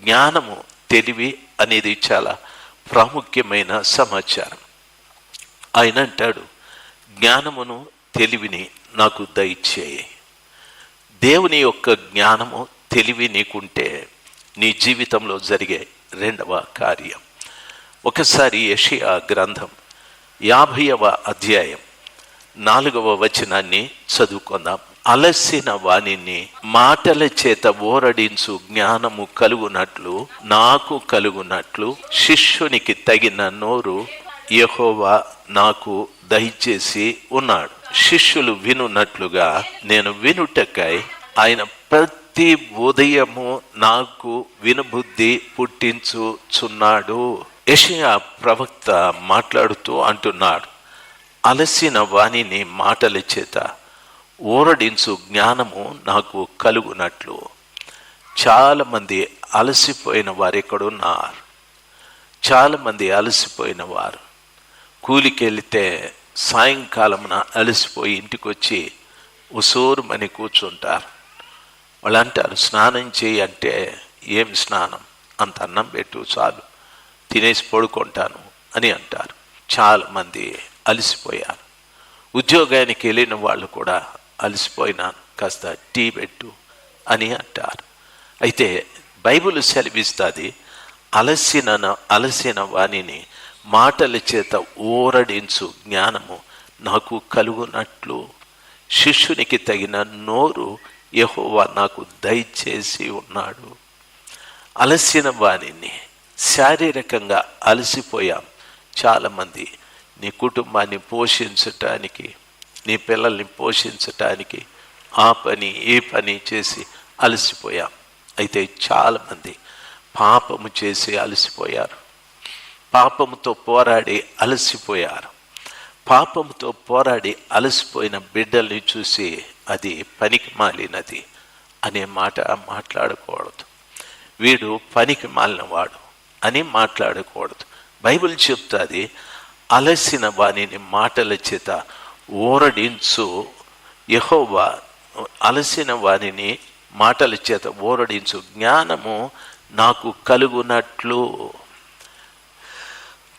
జ్ఞానము తెలివి అనేది చాలా ప్రాముఖ్యమైన సమాచారం. ఆయన అంటాడు జ్ఞానమును తెలివిని నాకు దయచేయి. దేవుని యొక్క జ్ఞానము తెలివి నీకుంటే నీ జీవితంలో జరిగే రెండవ కార్యం. ఒకసారి యషియా గ్రంథం యాభైవ అధ్యాయం నాలుగవ వచనాన్ని చదువుకుందాం. అలసిన వాణిని మాటల చేత ఓరడించు జ్ఞానము కలుగునట్లు నాకు కలుగునట్లు శిష్యునికి తగిన నోరు యెహోవా నాకు దయచేసి ఉన్నాడు. శిష్యులు వినున్నట్లుగా నేను వినుటకై ఆయన ప్రతి ఉదయము నాకు వినుబుద్ధి పుట్టించుచున్నాడు. యషయా ప్రవక్త మాట్లాడుతూ అంటున్నాడు. అలసిన వాణిని మాటల చేత ఊరడించు జ్ఞానము నాకు కలుగునట్లు. చాలామంది అలసిపోయిన వారు ఎక్కడున్నారు? చాలామంది అలసిపోయిన వారు. కూలికెళితే సాయంకాలమున అలసిపోయి ఇంటికి వచ్చి ఉసూరుమని కూర్చుంటారు. వాళ్ళు అంటారు స్నానం చేయి అంటే ఏం స్నానం? అంత అన్నం పెట్టు చాలు. తినేసి పడుకుంటాను అని అంటారు. చాలామంది అలసిపోయారు ఉద్యోగానికి వెళ్ళిన వాళ్ళు కూడా అలసిపోయినాను కాస్త టీ పెట్టు అని అంటారు. అయితే బైబిల్ సెలవిస్తుంది అలసిన అలసిన వాణిని మాటల చేత ఊరడించు జ్ఞానము నాకు కలుగునట్లు. శిష్యునికి తగిన నోరు యెహోవా నాకు దయచేసి ఉన్నాడు. అలసిన వాణిని శారీరకంగా అలసిపోయాం చాలామంది. నీ కుటుంబాన్ని పోషించటానికి నీ పిల్లల్ని పోషించటానికి ఆ పని ఏ పని చేసి అలసిపోయాం. అయితే చాలామంది పాపము చేసి అలసిపోయారు. పాపముతో పోరాడి అలసిపోయారు. పాపముతో పోరాడి అలసిపోయిన బిడ్డల్ని చూసి అది పనికి మాలినది అనే మాట మాట్లాడకూడదు. వీడు పనికి మాలినవాడు అని మాట్లాడకూడదు. బైబిల్ చెప్తుంది అలసిన వాణిని మాటల చేత ఊరడించు యహోవా అలసిన వాణిని మాటల చేత ఊరడించు జ్ఞానము నాకు కలుగునట్లు.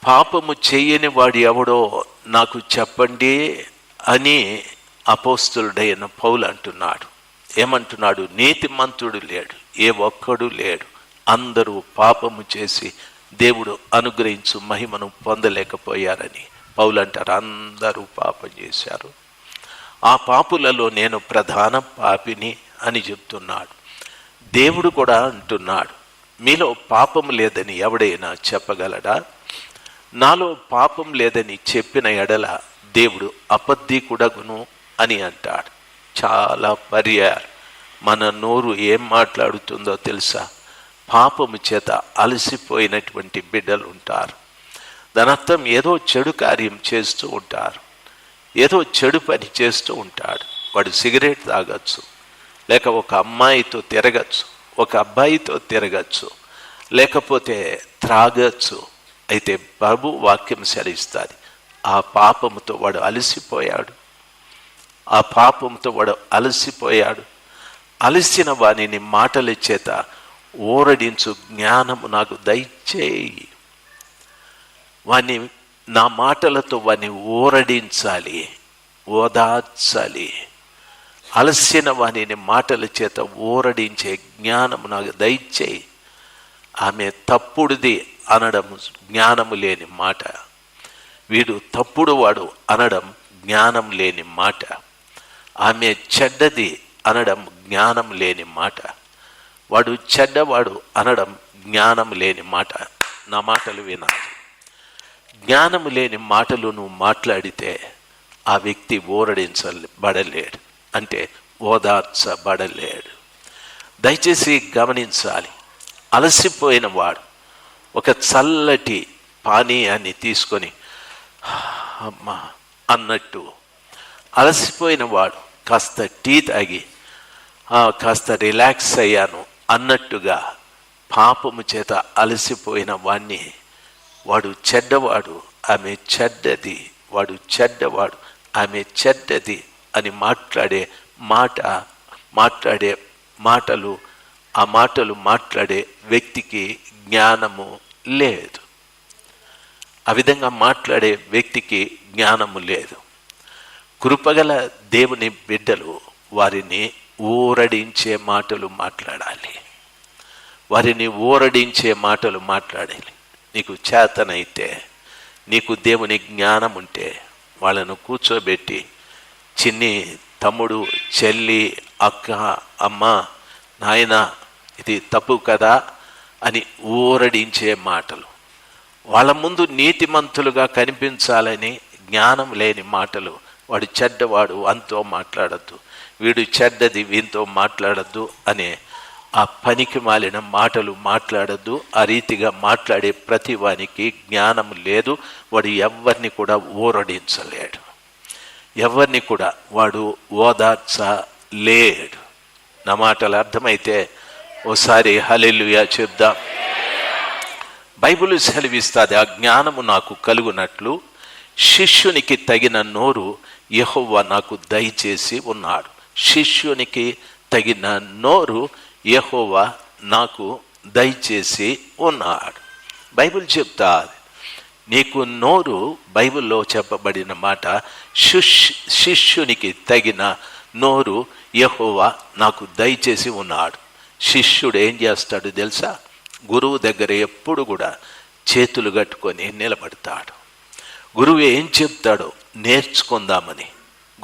పాపము చేయని వాడు ఎవడో నాకు చెప్పండి అని అపోస్తులుడైన పౌలు అంటున్నాడు. ఏమంటున్నాడు? నీతిమంతుడు లేడు. ఏ ఒక్కడు లేడు. అందరూ పాపము చేసి దేవుడు అనుగ్రహించు మహిమను పొందలేకపోయారని పౌలు అంటారు అందరూ పాపం చేశారు. ఆ పాపులలో నేను ప్రధాన పాపిని అని చెప్తున్నాడు. దేవుడు కూడా అంటున్నాడు. మీలో పాపం లేదని ఎవడైనా చెప్పగలడా? నాలో పాపం లేదని చెప్పిన ఎడల దేవుడు అబద్ధికుడగును అని అంటాడు. చాలా పర్యాలు మన నోరు ఏం మాట్లాడుతుందో తెలుసా? పాపము చేత అలసిపోయినటువంటి బిడ్డలు ఉంటారు. దాని అర్థం ఏదో చెడు కార్యం చేస్తూ ఉంటారు. ఏదో చెడు పని చేస్తూ ఉంటాడు. వాడు సిగరెట్ తాగచ్చు లేక ఒక అమ్మాయితో తిరగచ్చు ఒక అబ్బాయితో తిరగచ్చు లేకపోతే త్రాగచ్చు. అయితే ప్రభు వాక్యం సెలవిస్తుంది ఆ పాపముతో వాడు అలసిపోయాడు. ఆ పాపంతో వాడు అలసిపోయాడు. అలసిన వాణిని మాటల చేత ఓరడించు జ్ఞానము నాకు దయచేయి. వాణ్ణి నా మాటలతో వాణ్ణి ఓరడించాలి ఓదార్చాలి. అలసిన వాణిని మాటల చేత ఓరడించే జ్ఞానము నాకు దయచేయి. ఆమె తప్పుడుది అనడం జ్ఞానము లేని మాట. వీడు తప్పుడు వాడు అనడం జ్ఞానం లేని మాట. ఆమె చెడ్డది అనడం జ్ఞానం లేని మాట. వాడు చెడ్డవాడు అనడం జ్ఞానం లేని మాట. నా మాటలు వినాలి. జ్ఞానం లేని మాటలు నువ్వు మాట్లాడితే ఆ వ్యక్తి ఓరడించబడలేడు. అంటే ఓదార్చబడలేడు. దయచేసి గమనించాలి. అలసిపోయిన వాడు ఒక చల్లటి పానీయాన్ని తీసుకొని అమ్మా అన్నట్టు అలసిపోయిన వాడు కాస్త టీ తాగి కాస్త రిలాక్స్ అయ్యాను. అన్నట్టుగా పాపము చేత అలసిపోయిన వాణ్ణి వాడు చెడ్డవాడు ఆమె చెడ్డది వాడు చెడ్డవాడు ఆమె చెడ్డది అని మాట్లాడే మాట మాట్లాడే మాటలు ఆ మాటలు మాట్లాడే వ్యక్తికి జ్ఞానము లేదు. ఆ విధంగా మాట్లాడే వ్యక్తికి జ్ఞానము లేదు. కృపగల దేవుని బిడ్డలు వారిని ఊరడించే మాటలు మాట్లాడాలి. వారిని ఊరడించే మాటలు మాట్లాడాలి. నీకు చేతనైతే నీకు దేవుని జ్ఞానం ఉంటే వాళ్ళను కూర్చోబెట్టి చిన్ని తమ్ముడు చెల్లి అక్క అమ్మ నాయన ఇది తప్పు కదా? అని ఊరడించే మాటలు. వాళ్ళ ముందు నీతిమంతులుగా కనిపించాలని జ్ఞానం లేని మాటలు. వాడు చెడ్డవాడు అంతో మాట్లాడద్దు. వీడు చెడ్డది వీంతో మాట్లాడద్దు అనే ఆ పనికి మాలిన మాటలు మాట్లాడద్దు ఆ రీతిగా మాట్లాడే ప్రతి వానికి జ్ఞానం లేదు వాడు ఎవరిని కూడా ఊరడించలేడు. ఎవరిని కూడా వాడు ఓదార్చలేడు. నా మాటలు అర్థమైతే ఓసారి హలెలుయా చెప్దాం. బైబిల్ సెలవిస్తుంది ఆ జ్ఞానము నాకు కలుగునట్లు శిష్యునికి తగిన నోరు యహోవా నాకు దయచేసి ఉన్నాడు. శిష్యునికి తగిన నోరు యహోవా నాకు దయచేసి ఉన్నాడు. బైబిల్ చెప్తా నీకు నోరు బైబిల్లో చెప్పబడిన మాట శిష్ శిష్యునికి తగిన నోరు యహోవా నాకు దయచేసి ఉన్నాడు. శిష్యుడు ఏం చేస్తాడు తెలుసా? గురువు దగ్గర ఎప్పుడు కూడా చేతులు కట్టుకొని నిలబడతాడు. గురువు ఏం చెప్తాడో నేర్చుకుందామని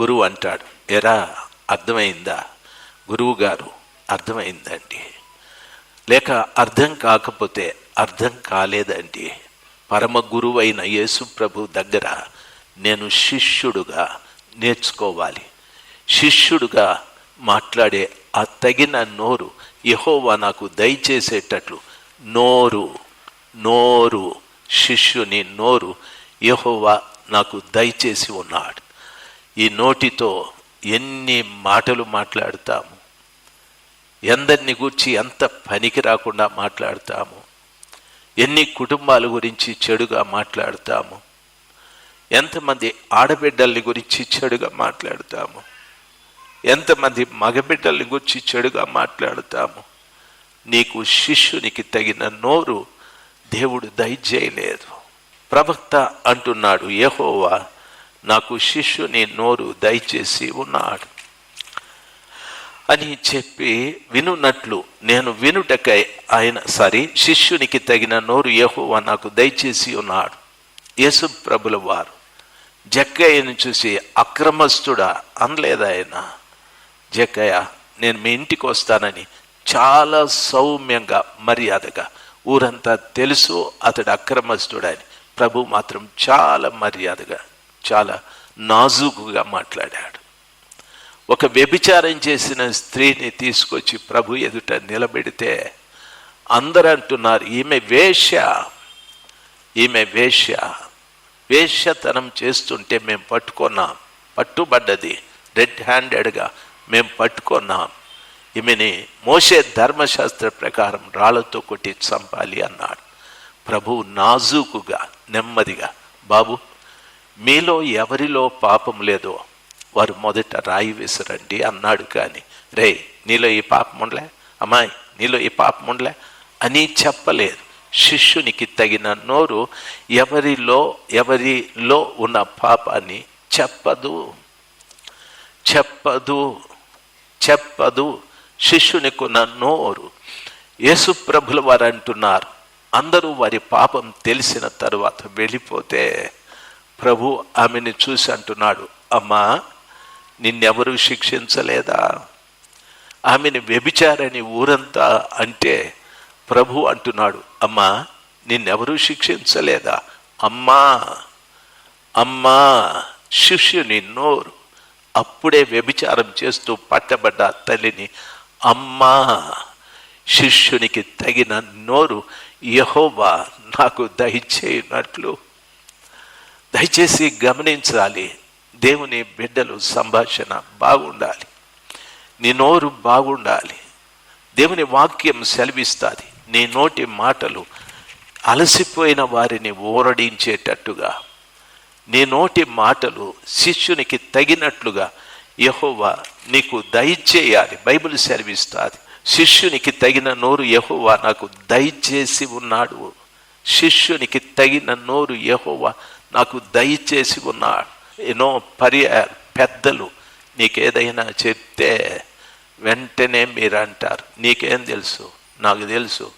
గురువు అంటాడు ఎరా అర్థమైందా? గురువు గారు అర్థమైందండి. లేక అర్థం కాకపోతే అర్థం కాలేదండి. పరమ గురువైన యేసుప్రభు దగ్గర నేను శిష్యుడుగా నేర్చుకోవాలి. శిష్యుడుగా మాట్లాడే ఆ తగిన నోరు యహోవా నాకు దయచేసేటట్లు నోరు నోరు శిష్యుని నోరు యహోవా నాకు దయచేసి ఉన్నాడు. ఈ నోటితో ఎన్ని మాటలు మాట్లాడతాము? ఎందరిని గూర్చి ఎంత పనికి రాకుండా మాట్లాడతాము? ఎన్ని కుటుంబాల గురించి చెడుగా మాట్లాడతాము? ఎంతమంది ఆడబిడ్డల్ని గురించి చెడుగా మాట్లాడతాము? ఎంతమంది మగబిడ్డల్ని గురించి చెడుగా మాట్లాడతాము? నీకు శిష్యునికి తగిన నోరు దేవుడు దయచేయలేదు. ప్రవక్త అంటున్నాడు యహోవా నాకు శిష్యుని నోరు దయచేసి ఉన్నాడు. అని చెప్పి వినున్నట్లు నేను వినుటకై ఆయన సారీ శిష్యునికి తగిన నోరు యహోవా నాకు దయచేసి ఉన్నాడు. యేసు ప్రభుల వారు జక్కయ్యను చూసి అక్రమస్తుడా అనలేదు ఆయన? జక్కయ్య నేను మీ ఇంటికి వస్తానని చాలా సౌమ్యంగా మర్యాదగా ఊరంతా తెలుసు అతడు అక్రమస్తుడని. ప్రభు మాత్రం చాలా మర్యాదగా చాలా నాజూకుగా మాట్లాడాడు. ఒక వ్యభిచారం చేసిన స్త్రీని తీసుకొచ్చి ప్రభు ఎదుట నిలబెడితే అందరూ అంటున్నారు ఈమె వేశ్య ఈమె వేశ్య వేష్యతనం చేస్తుంటే మేము పట్టుకున్నాం పట్టుబడ్డది రెడ్ హ్యాండెడ్గా మేము పట్టుకున్నాం ఈమెని మోసే ధర్మశాస్త్ర ప్రకారం రాళ్ళతో కొట్టి చంపాలి అన్నాడు. ప్రభు నాజూకుగా నెమ్మదిగా బాబు మీలో ఎవరిలో పాపం లేదో వారు మొదట రాయి విసరండి అన్నాడు కానీ రే నీలో ఈ పాపం ఉండలే? అమ్మాయి నీలో ఈ పాపం ఉండలే? అని చెప్పలేదు. శిష్యునికి తగిన నోరు ఎవరిలో ఎవరిలో ఉన్న పాపాన్ని చెప్పదు. చెప్పదు. చెప్పదు. శిష్యునికి ఉన్న నోరు యేసుప్రభుల వారు అంటున్నారు అందరూ వారి పాపం తెలిసిన తర్వాత వెళ్ళిపోతే ప్రభు ఆమెని చూసి అంటున్నాడు అమ్మా నిన్నెవరు శిక్షించలేదా? ఆమెని వ్యభిచారని ఊరంతా అంటే ప్రభు అంటున్నాడు అమ్మా నిన్నెవరు శిక్షించలేదా? అమ్మా అమ్మా శిష్యుని నోరు. అప్పుడే వ్యభిచారం చేస్తూ పట్టబడ్డ తల్లిని అమ్మా శిష్యునికి తగిన నోరు యహోవా నాకు దయచేయనట్లు దయచేసి గమనించాలి. దేవుని బిడ్డలు సంభాషణ బాగుండాలి. నీ నోరు బాగుండాలి. దేవుని వాక్యం సెలవిస్తుంది. నీ నోటి మాటలు అలసిపోయిన వారిని ఊరడించేటట్టుగా నీ నోటి మాటలు శిష్యునికి తగినట్లుగా యహోవా నీకు దయచేయాలి. బైబిల్ సెలవిస్తుంది. శిష్యునికి తగిన నోరు యహోవా నాకు దయచేసి ఉన్నాడు. శిష్యునికి తగిన నోరు యహోవా నాకు దయచేసి ఉన్నాడు. ఎన్నో పర్య పెద్దలు నీకేదైనా చెప్తే వెంటనే మీరు అంటారు నీకేం తెలుసు? నాకు తెలుసు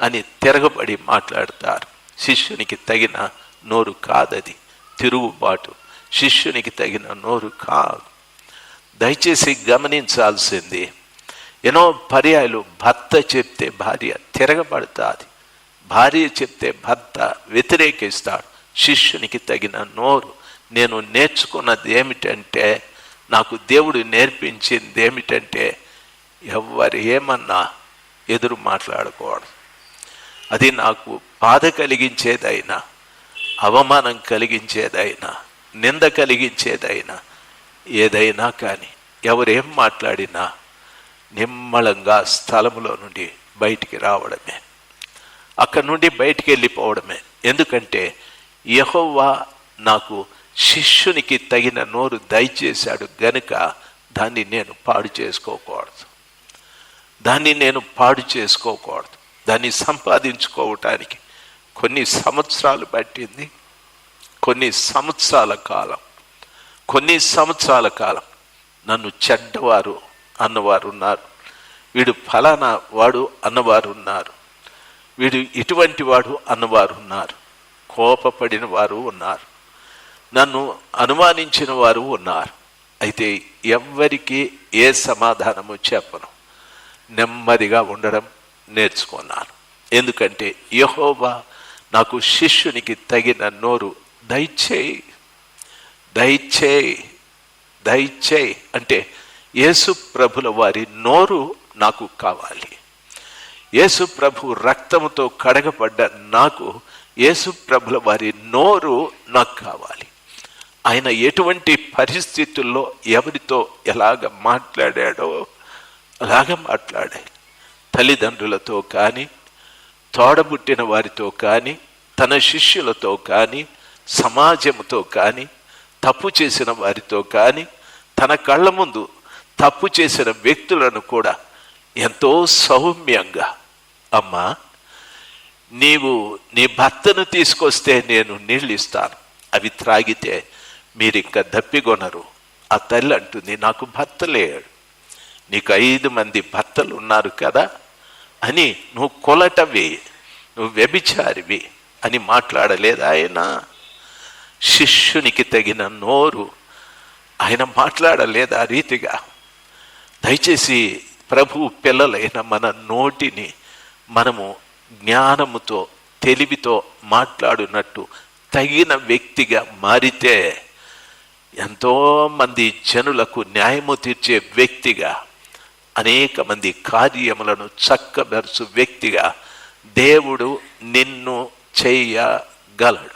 అని తిరగబడి మాట్లాడతారు. శిష్యునికి తగిన నోరు కాదది. తిరుగుబాటు. శిష్యునికి తగిన నోరు కాదు. దయచేసి గమనించాల్సింది ఎన్నో పర్యాయాలు భర్త చెప్తే భార్య తిరగబడుతుంది. భార్య చెప్తే భర్త వ్యతిరేకిస్తాడు. శిష్యునికి తగిన నోరు. నేను నేర్చుకున్నది ఏమిటంటే నాకు దేవుడు నేర్పించింది ఏమిటంటే ఎవరు ఏమన్నా ఎదురు మాట్లాడకూడదు. అది నాకు బాధ కలిగించేదైనా అవమానం కలిగించేదైనా నింద కలిగించేదైనా ఏదైనా కానీ ఎవరేం మాట్లాడినా నిమ్మళంగా స్థలములో నుండి బయటికి రావడమే. అక్కడి నుండి బయటికి వెళ్ళిపోవడమే. ఎందుకంటే యహోవా నాకు శిష్యునికి తగిన నోరు దయచేశాడు గనుక దాన్ని నేను పాడు చేసుకోకూడదు. దాన్ని నేను పాడు చేసుకోకూడదు. దాన్ని సంపాదించుకోవటానికి కొన్ని సంవత్సరాలు పట్టింది. కొన్ని సంవత్సరాల కాలం. కొన్ని సంవత్సరాల కాలం. నన్ను చెడ్డవారు అన్నవారు ఉన్నారు. వీడు ఫలానా వాడు అన్నవారు ఉన్నారు. వీడు ఇటువంటి వాడు అన్నవారు ఉన్నారు. కోపపడిన వారు ఉన్నారు. నన్ను అనుమానించిన వారు ఉన్నారు. అయితే ఎవ్వరికీ ఏ సమాధానము చెప్పను. నెమ్మదిగా ఉండడం నేర్చుకున్నాను. ఎందుకంటే యహోబా నాకు శిష్యునికి తగిన నోరు దయచేయి. దయచేయి. దయచేయి. అంటే యేసు ప్రభుల వారి నోరు నాకు కావాలి. యేసు ప్రభు రక్తముతో కడగబడ్డ నాకు యేసు ప్రభుల వారి నోరు నాకు కావాలి. ఆయన ఎటువంటి పరిస్థితుల్లో ఎవరితో ఎలాగ మాట్లాడాడో అలాగ మాట్లాడాలి తల్లిదండ్రులతో కానీ తోడబుట్టిన వారితో కానీ తన శిష్యులతో కానీ సమాజంతో కానీ తప్పు చేసిన వారితో కానీ తన కళ్ళ ముందు తప్పు చేసిన వ్యక్తులను కూడా ఎంతో సౌమ్యంగా అమ్మా నీవు నీ భర్తను తీసుకొస్తే నేను నీళ్ళు ఇస్తాను. అవి త్రాగితే మీరు ఇంకా దప్పిగొనరు ఆ తల్లి అంటుంది నాకు భర్త లేడు. నీకు ఐదు మంది భర్తలు ఉన్నారు కదా అని నువ్వు కొలటవి నువ్వు వ్యభిచారివి అని మాట్లాడలేదా ఆయన. శిష్యునికి తగిన నోరు ఆయన మాట్లాడలేదా ఆ రీతిగా. దయచేసి ప్రభు పిల్లలైన మన నోటిని మనము జ్ఞానముతో తెలివితో మాట్లాడినట్టు తగిన వ్యక్తిగా మారితే ఎంతో మంది జనులకు న్యాయము తీర్చే వ్యక్తిగా అనేక మంది కార్యములను చక్కబెరచు వ్యక్తిగా దేవుడు నిన్ను చేయగలడు.